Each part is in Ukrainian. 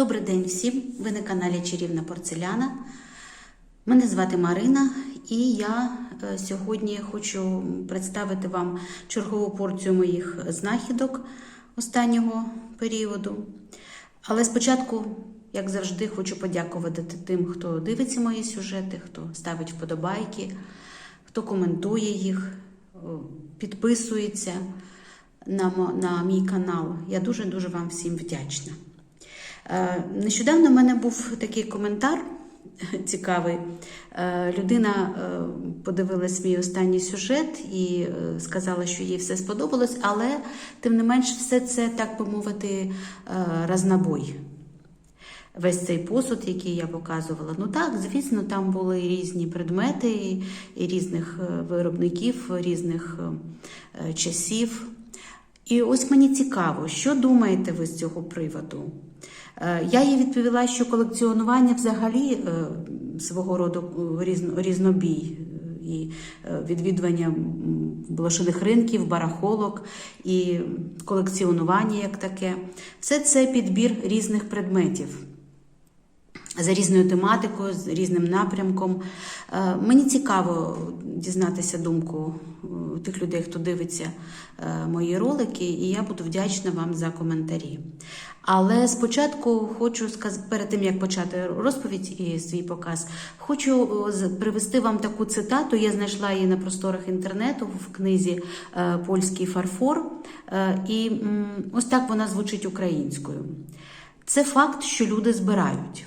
Добрий день всім! Ви на каналі Чарівна Порцеляна. Мене звати Марина, і я е, сьогодні хочу представити вам чергову порцію моїх знахідок останнього періоду. Але спочатку, як завжди, хочу подякувати тим, хто дивиться мої сюжети, хто ставить вподобайки, хто коментує їх, підписується на мій канал. Я дуже-дуже вам всім вдячна. Е, Нещодавно в мене був такий коментар цікавий. Е, Людина е, подивилась мій останній сюжет і сказала, що їй все сподобалось, але тим не менш, все це, так би мовити, разнобой. Весь цей посуд, який я показувала. Ну так, звісно, там були різні предмети, і, різних виробників, різних часів. І ось мені цікаво, що думаєте ви з цього приводу? Е, Я їй відповіла, що колекціонування взагалі е, свого роду е, різнобій і відвідування блошиних ринків, барахолок і колекціонування як таке. Все це підбір різних предметів за різною тематикою, з різним напрямком. Е, Мені цікаво дізнатися думку е, тих людей, хто дивиться е, мої ролики, і я буду вдячна вам за коментарі. Але спочатку хочу сказати, перед тим як почати розповідь і свій показ, хочу привести вам таку цитату. Я знайшла її на просторах інтернету в книзі Польський фарфор. І ось так вона звучить українською. Це факт, що люди збирають.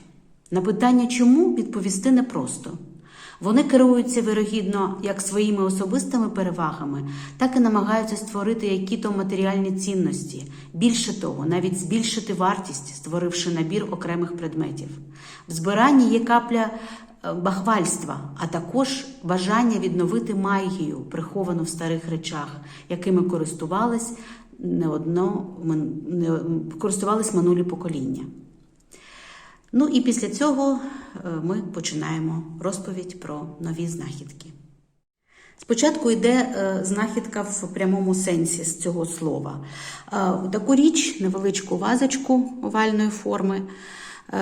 На питання чому відповісти непросто. Вони керуються вирогідно як своїми особистими перевагами, так і намагаються створити які-то матеріальні цінності. Більше того, навіть збільшити вартість, створивши набір окремих предметів. В збиранні є капля е, бахвальства, а також бажання відновити магію, приховану в старих речах, якими користувались не одно користувались минулі покоління. Ну і після цього е, ми починаємо розповідь про нові знахідки. Спочатку йде е, знахідка в прямому сенсі з цього слова. Е, Таку річ, невеличку вазочку овальної форми,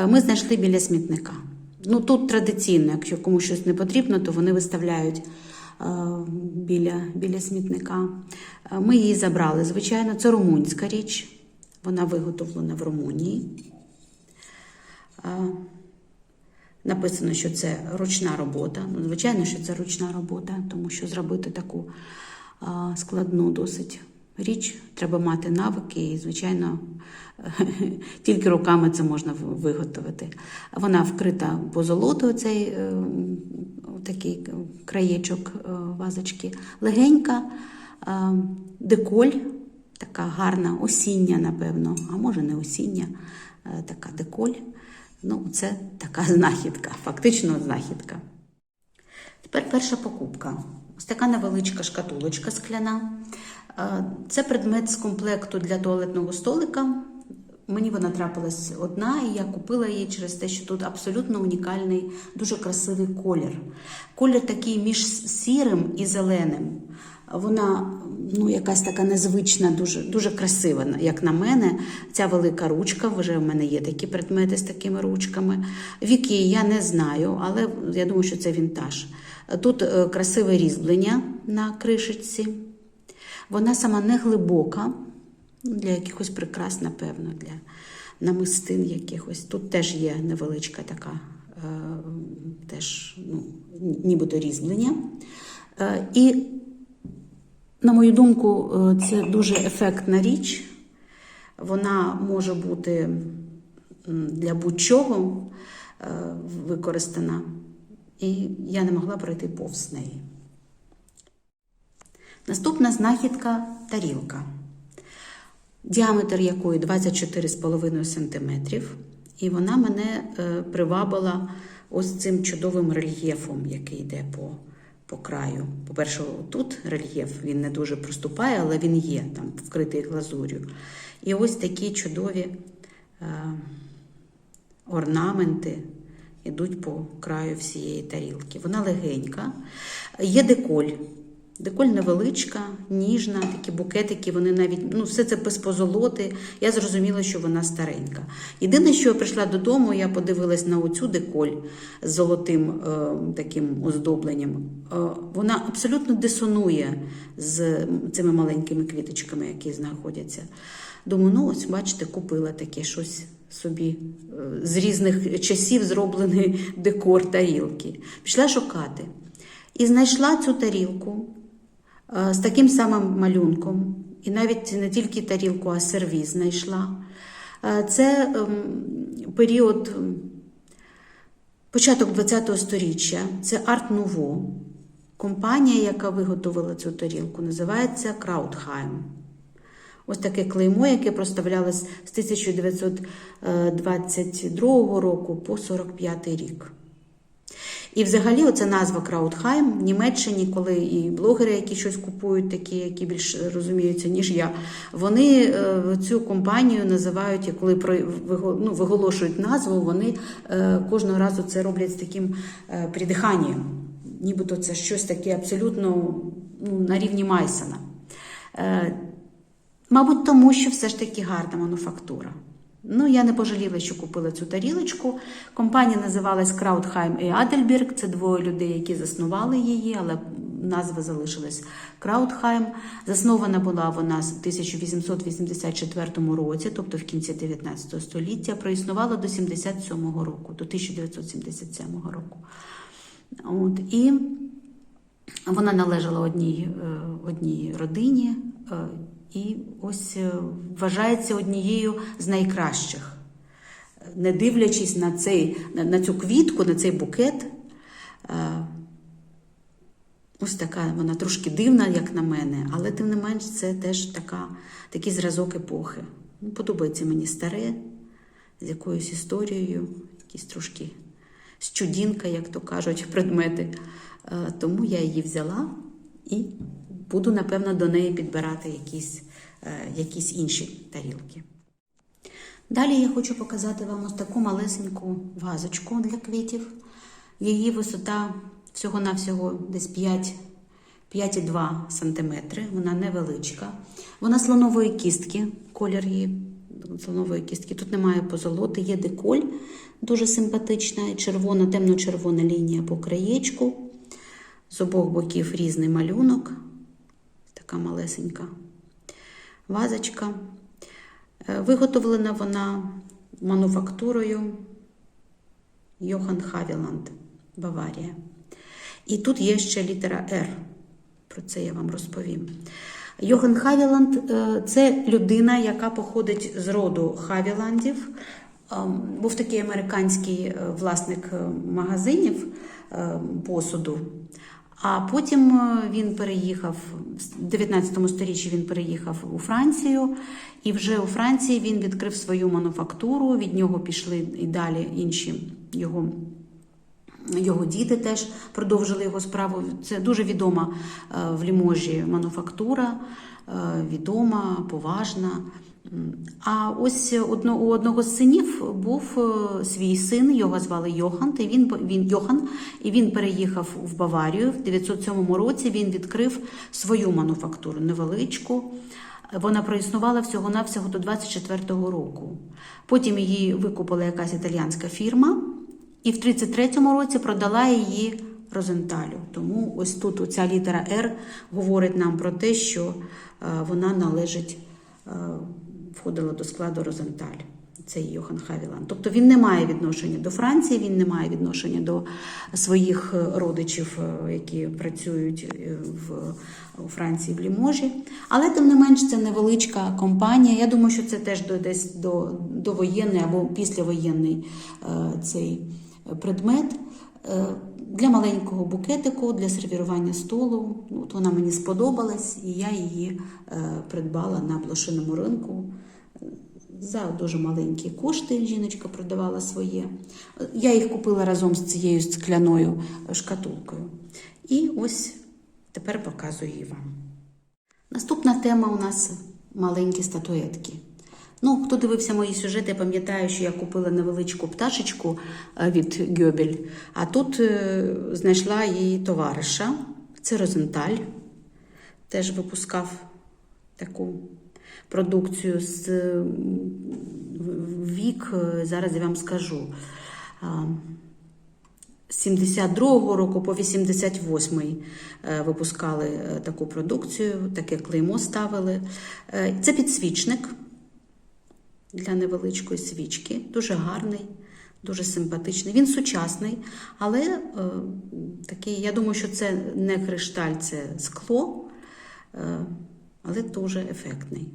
ми знайшли біля смітника. Ну тут традиційно, якщо комусь щось не потрібно, то вони виставляють біля, біля смітника. Ми її забрали. Звичайно, це румунська річ. Вона виготовлена в Румунії. Написано, що це ручна робота. Ну, звичайно, що це ручна робота, тому що зробити таку складну досить річ треба мати навики, і, звичайно, тільки руками це можна виготовити. Вона вкрита позолотою, цей е, такий краєчок е, вазочки, легенька, е, деколь, така гарна, осіння, напевно, а може не осіння, така деколь. Ну, це така знахідка, фактично знахідка. Тепер перша покупка. Ось така невеличка шкатулочка скляна. Е, Це предмет з комплекту для туалетного столика. Мені вона трапилась одна, і я купила її через те, що тут абсолютно унікальний, дуже красивий колір. Колір такий між сірим і зеленим. Вона ну, якась така незвична, дуже, дуже красива, як на мене. Ця велика ручка, вже в мене є такі предмети з такими ручками. Віки я не знаю, але я думаю, що це вінтаж. Тут е, красиве різьблення на кришечці. Вона сама не глибока, ну, для якихось прикрас, напевно, для намистин якихось. Тут теж є невеличка така, е, теж, ну, нібито різьблення. Е, і на мою думку, е, це дуже ефектна річ. Вона може бути для будь-чого е, використана, і я не могла пройти повз неї. Наступна знахідка тарілка, діаметр якої 24,5 см, і вона мене е, привабила ось цим чудовим рельєфом, який йде по, по краю. По-перше, тут рельєф він не дуже проступає, але він є там вкритий глазур'ю. І ось такі чудові е, орнаменти йдуть по краю всієї тарілки. Вона легенька, є деколь. Деколь невеличка, ніжна, такі букетики, вони навіть, ну, все це без позолоти. Я зрозуміла, що вона старенька. Єдине, що я прийшла додому, я подивилась на оцю деколь з золотим е, таким оздобленням. Е, вона абсолютно дисонує з цими маленькими квіточками, які знаходяться. Думаю, ну ось, бачите, купила таке щось собі е, з різних часів зроблений декор тарілки. Пішла шукати. І знайшла цю тарілку з таким самим малюнком. І навіть не тільки тарілку, а сервіз знайшла. Е, Це ем, період, ем, початок ХХ століття, це Арт Нуво. Компанія, яка виготовила цю тарілку, називається Краудхайм. Ось таке клеймо, яке проставлялось з 1922 року по 45 рік. І взагалі оця назва Краудхайм в Німеччині, коли і блогери, які щось купують, такі, які більш розуміються, ніж я, вони е, цю компанію називають, і коли ну, виголошують назву, вони е, кожного разу це роблять з таким е, придиханням. Нібито це щось таке абсолютно ну, на рівні Майсона. Мабуть, тому що все ж таки гарна мануфактура. Ну, я не пожаліла, що купила цю тарілочку. Компанія називалась Краудхайм і Адельберг. Це двоє людей, які заснували її, але назва залишилась Краудхайм. Заснована була вона в 1884 році, тобто в кінці 19 століття. Проіснувала до 77 року, до 1977 року. От, і вона належала одній, е, одній родині е, і ось е, вважається однією з найкращих. Не дивлячись на, цей, на, цю квітку, на цей букет, е, ось така вона трошки дивна, як на мене, але тим не менш це теж така, такий зразок епохи. Ну, Подобається мені старе, з якоюсь історією, якісь трошки щудінка, як то кажуть, предмети. Е, Тому я її взяла і буду, напевно, до неї підбирати якісь, е, якісь інші тарілки. Далі я хочу показати вам ось таку малесеньку вазочку для квітів. Її висота всього-навсього десь 5, 5,2 см. Вона невеличка. Вона слонової кістки, колір її слонової кістки. Тут немає позолоти, є деколь, дуже симпатична, червона, темно-червона лінія по краєчку. З обох боків різний малюнок. Така малесенька вазочка. Е, Виготовлена вона мануфактурою Йохан Хавіланд, Баварія. І тут є ще літера Р. Про це я вам розповім. Йохан Хавіланд е, це людина, яка походить з роду Хавіландів. Ем, Був такий американський е, власник е, магазинів е, посуду. А потім е, він переїхав в 19 сторіччі він переїхав у Францію, і вже у Франції він відкрив свою мануфактуру. Від нього пішли і далі інші його. Його діти теж продовжили його справу. Це дуже відома е, в Ліможі мануфактура, е, відома, поважна. А ось у одного з синів був е, свій син, його звали Йохан, і він, він, Йохан, і він переїхав в Баварію. В 907 році він відкрив свою мануфактуру, невеличку. Вона проіснувала всього-навсього до 24-го року. Потім її викупила якась італіянська фірма, і в 33-му році продала її Розенталю. Тому ось тут ця літера Р говорить нам про те, що е, вона належить, е, входила до складу Розенталь. Це Йохан Хавілан. Тобто він не має відношення до Франції, він не має відношення до своїх е, родичів, е, які працюють е, в у Франції в Ліможі. Але тим не менш це невеличка компанія. Я думаю, що це теж до десь до, довоєнний або післявоєнний цей предмет. Для маленького букетику, для сервірування столу. Ну, От вона мені сподобалась, і я її придбала на блошиному ринку. За дуже маленькі кошти жіночка продавала своє. Я їх купила разом з цією скляною шкатулкою. І ось тепер показую вам. Наступна тема у нас маленькі статуетки. Ну, хто дивився мої сюжети, пам'ятає, що я купила невеличку пташечку е, від Гьобель, а тут е, знайшла її товариша. Це Розенталь. теж випускав таку продукцію з вік, е, зараз я вам скажу. з 72-го року по 88-й е, випускали е, таку продукцію, таке клеймо ставили. Е, Це підсвічник для невеличкої свічки, дуже гарний, дуже симпатичний. Він сучасний, але е, такий, я думаю, що це не кришталь, це скло, е, але дуже ефектний.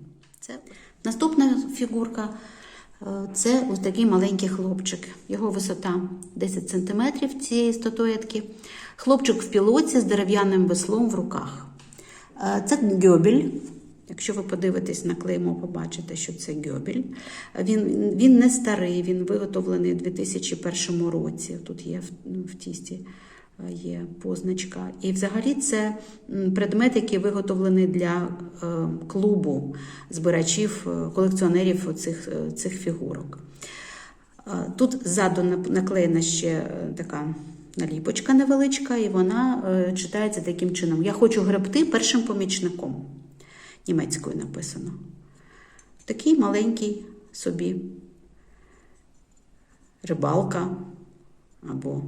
Це наступна фігурка. е, Це ось такий маленький хлопчик. Його висота 10 см цієї статуетки. Хлопчик в пілоці з дерев'яним веслом в руках. Е, Це гьобель. Якщо ви подивитесь на клеймо, побачите, що це гьобель. Він, він не старий, він виготовлений у 2001 році. Тут є в, в тісті є позначка. І взагалі це предмет, який виготовлений для е, клубу збирачів, е, колекціонерів цих, е, цих фігурок. Тут ззаду наклеєна ще така наліпочка невеличка, і вона читається таким чином: Я хочу гребти першим помічником. Німецькою написано. Такий маленький собі рибалка, або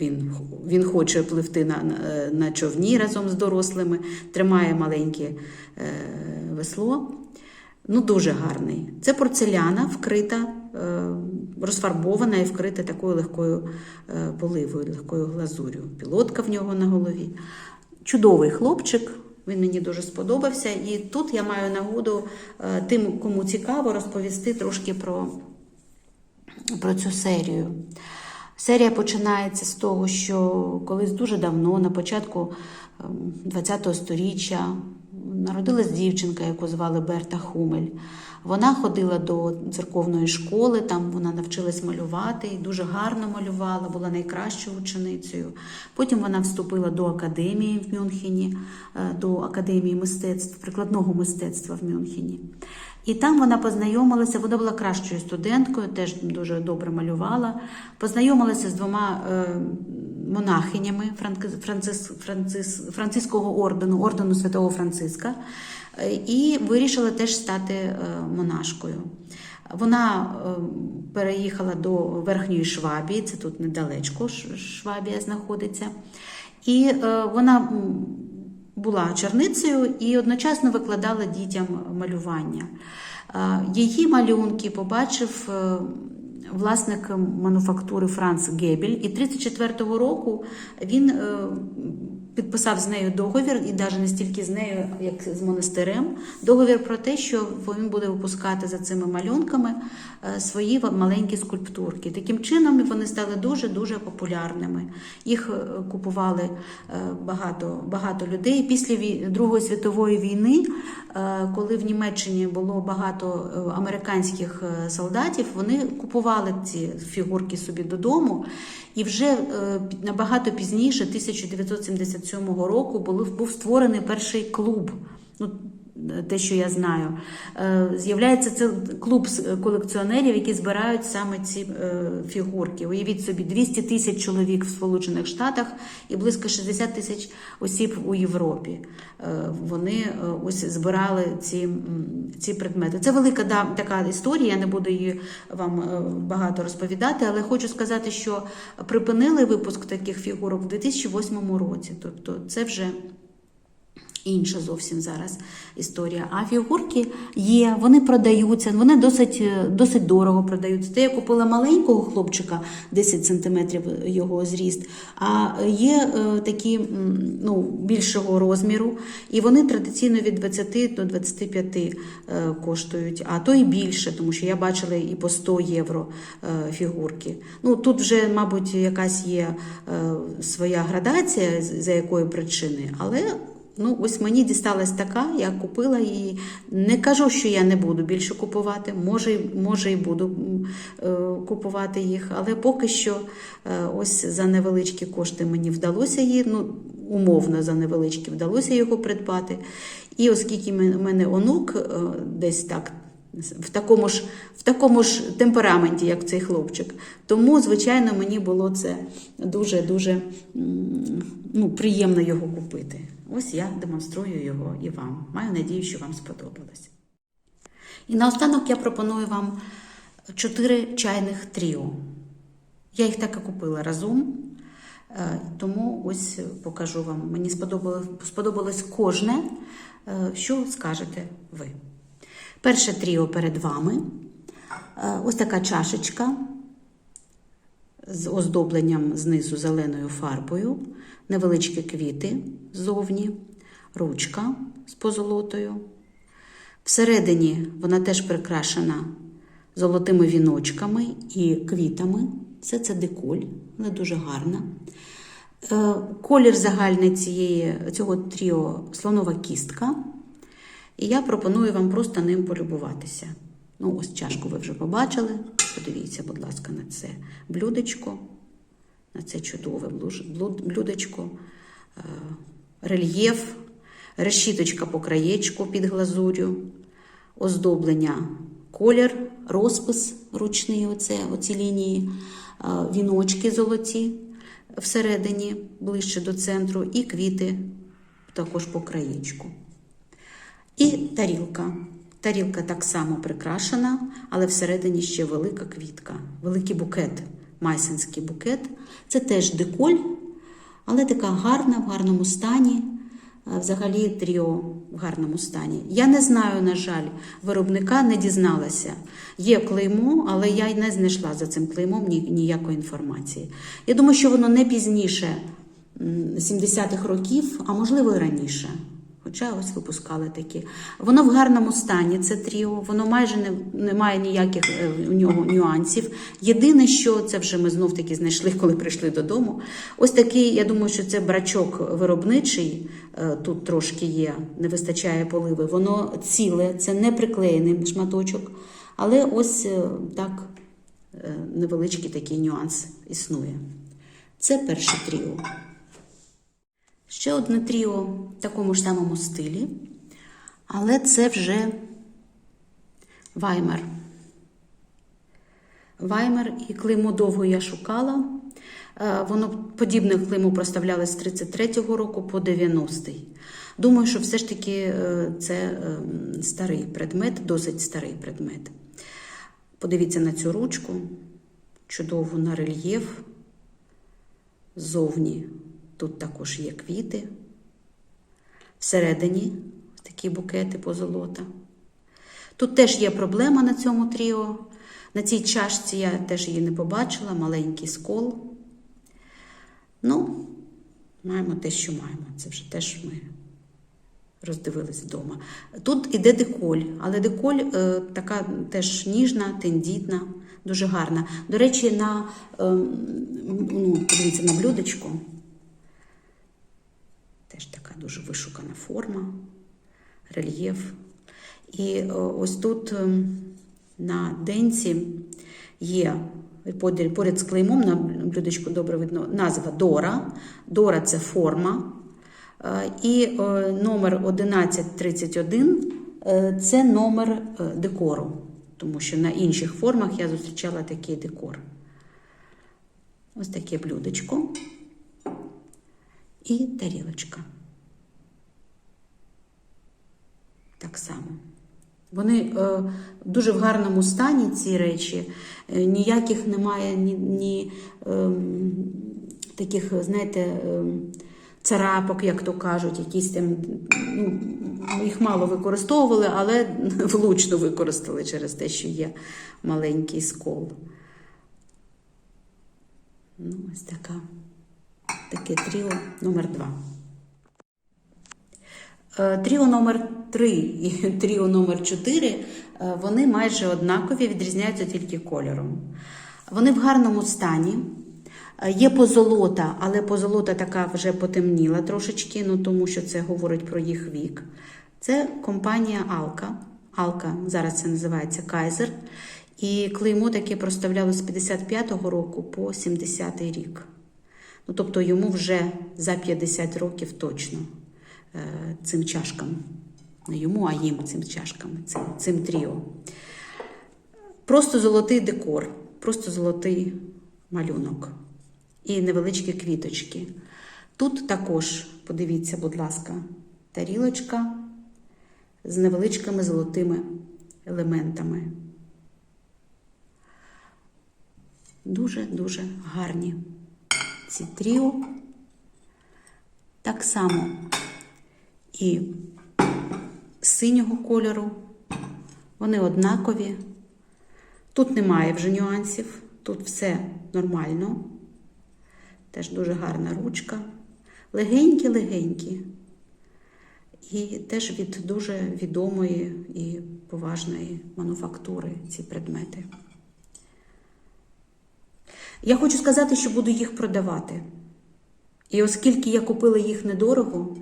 він, він хоче пливти на, на, на човні разом з дорослими, тримає маленьке е, весло. Ну, дуже гарний. Це порцеляна вкрита, е, розфарбована і вкрита такою легкою е, поливою, легкою глазурю. Пілотка в нього на голові. Чудовий хлопчик. Він мені дуже сподобався. І тут я маю нагоду е, тим, кому цікаво, розповісти трошки про, про цю серію. Серія починається з того, що колись дуже давно, на початку ХХ століття, народилась дівчинка, яку звали Берта Хумель. Вона ходила до церковної школи, там вона навчилась малювати і дуже гарно малювала, була найкращою ученицею. Потім вона вступила до академії в Мюнхені, е, до академії мистецтв, прикладного мистецтва в Мюнхені. І там вона познайомилася, вона була кращою студенткою, теж дуже добре малювала. Познайомилася з двома е, монахинями Францис, Францис, Франциського ордену, ордену Святого Франциска, е, і вирішила теж стати е, монашкою. Вона переїхала до Верхньої Швабії, це тут недалечко Швабія знаходиться. І вона була черницею і одночасно викладала дітям малювання. Е, Її малюнки побачив е, власник мануфактури Франц Гебель, і 34-го року він е, підписав з нею договір, і навіть не стільки з нею, як з монастирем, договір про те, що він буде випускати за цими малюнками е, свої маленькі скульптурки. Таким чином вони стали дуже дуже популярними. Їх е, купували е, багато, багато людей. Після Другої світової війни, коли в Німеччині було багато американських солдатів, вони купували ці фігурки собі додому. І вже е, набагато пізніше, 1977 року, був створений перший клуб. Те, що я знаю, Е, з'являється це клуб колекціонерів, які збирають саме ці е, фігурки. Уявіть собі, 200 тисяч чоловік в Сполучених Штатах і близько 60 тисяч осіб у Європі. Е, Вони ось збирали ці, ці предмети. Це велика да, така історія. Я не буду її вам багато розповідати, але хочу сказати, що припинили випуск таких фігурок в 2008 році. Тобто, це вже. Інша зовсім зараз історія. А фігурки є, вони продаються, вони досить, е, досить дорого продаються. Те, я купила маленького хлопчика, 10 сантиметрів його зріст, а є е, такі ну, більшого розміру, і вони традиційно від 20 до 25 е, коштують, а то і більше, тому що я бачила і по 100 євро фігурки. Ну, тут вже, мабуть, якась є своя градація, за якої причини, але. Ну, ось мені дісталась така, я купила і не кажу, що я не буду більше купувати. Може, може і буду е, купувати їх, але поки що е, ось за невеличкі кошти мені вдалося її, ну, умовно за невеличкі вдалося його придбати. І оскільки мен- мене онук е, десь так. В такому ж в такому ж темпераменті, як цей хлопчик. Тому, звичайно, мені було це дуже дуже ну, приємно його купити. Ось я демонструю його і вам. Маю надію, що вам сподобалось. І наостанок я пропоную вам чотири чайних тріо. Я їх так і купила разом, е, тому ось покажу вам. Мені сподобалось, сподобалось кожне, е, що скажете ви. Перше тріо перед вами. Е, Ось така чашечка з оздобленням знизу зеленою фарбою, невеличкі квіти ззовні, ручка з позолотою. Всередині вона теж прикрашена золотими віночками і квітами. Все це деколь, вона дуже гарна. Е, Колір загальний цієї, цього тріо слонова кістка. І я пропоную вам просто ним полюбуватися. Ну, ось чашку ви вже побачили. Подивіться, будь ласка, на це блюдечко, на це чудове блюдечко, е, рельєф, решіточка по краєчку під глазурю, оздоблення, колір, розпис ручний, оце, оці лінії, е, віночки золоті всередині, ближче до центру, і квіти також по краєчку. І тарілка. Тарілка так само прикрашена, але всередині ще велика квітка, великий букет, майсинський букет. Це теж деколь, але така гарна, в гарному стані. Е, Взагалі тріо в гарному стані. Я не знаю, на жаль, виробника не дізналася. Є клеймо, але я й не знайшла за цим клеймом ні- ніякої інформації. Я думаю, що воно не пізніше м, 70-х років, а можливо і раніше. Хоча ось випускали такі. Воно в гарному стані, це тріо, воно майже не, не має ніяких е, у нього нюансів. Єдине, що це вже ми знов таки знайшли, коли прийшли додому. Ось такий, я думаю, що це брачок виробничий. е, Тут трошки є, не вистачає поливи. Воно ціле, це не приклеєний шматочок. Але ось е, так невеличкий такий нюанс існує. Це перше тріо. Ще одне тріо в такому ж самому стилі, але це вже Ваймер. Ваймер і клеймо довго я шукала. Е, Воно подібне клеймо проставляли з 33-го року по 90-й. Думаю, що все ж таки е, це е, старий предмет, досить старий предмет. Подивіться на цю ручку, чудову на рельєф. Ззовні тут також є квіти. Всередині такі букети позолота. Тут теж є проблема на цьому тріо. На цій чашці я теж її не побачила, маленький скол. Ну, маємо те, що маємо. Це вже теж ми роздивились вдома. Тут іде деколь, але деколь е, така теж ніжна, тендітна, дуже гарна. До речі, на, е, ну, подивіться, на блюдечку. Теж така дуже вишукана форма, рельєф. І е, ось тут е, на денці є поряд з клеймом на блюдечку добре видно назва Дора. Дора це форма. Е, І номер 1131 е, це номер декору, тому що на інших формах я зустрічала такий декор. Ось таке блюдечко і тарілочка. Так само. Вони е, дуже в гарному стані, ці речі. Е, ніяких немає ні, ні е, таких, знаєте, е, царапок, як то кажуть, якісь там. Ну, їх мало використовували, але влучно використали через те, що є маленький скол. Ну, ось така. Таке тріо номер 2. Е, Тріо номер 3 і тріо номер 4 е, вони майже однакові, відрізняються тільки кольором. Вони в гарному стані. Е, Є позолота, але позолота така вже потемніла трошечки, ну тому що це говорить про їх вік. Це компанія Алка. Алка зараз це називається Кайзер. І клеймо таке проставляло з 55-го року по 70-й рік. Ну, тобто йому вже за 50 років точно е, цим чашкам. Не йому, а їм цим чашкам, цим, цим тріо. Просто золотий декор, просто золотий малюнок і невеличкі квіточки. Тут також, подивіться, будь ласка, тарілочка з невеличкими золотими елементами. Дуже-дуже гарні ці тріо. Так само і синього кольору. Вони однакові. Тут немає вже нюансів, тут все нормально. Теж дуже гарна ручка. Легенькі-легенькі. І теж від дуже відомої і поважної мануфактури ці предмети. Я хочу сказати, що буду їх продавати. І оскільки я купила їх недорого,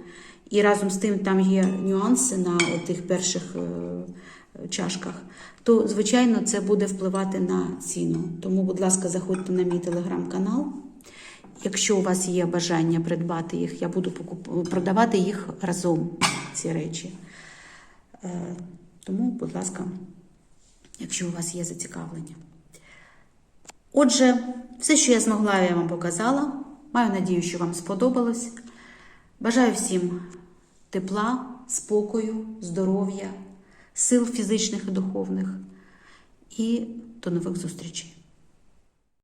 і разом з тим там є нюанси на тих перших е, чашках, то, звичайно, це буде впливати на ціну. Тому, будь ласка, заходьте на мій телеграм-канал. Якщо у вас є бажання придбати їх, я буду продавати їх разом, ці речі. Е, Тому, будь ласка, якщо у вас є зацікавлення. Отже, все, що я змогла, я вам показала. Маю надію, що вам сподобалось. Бажаю всім тепла, спокою, здоров'я, сил фізичних і духовних. І до нових зустрічей!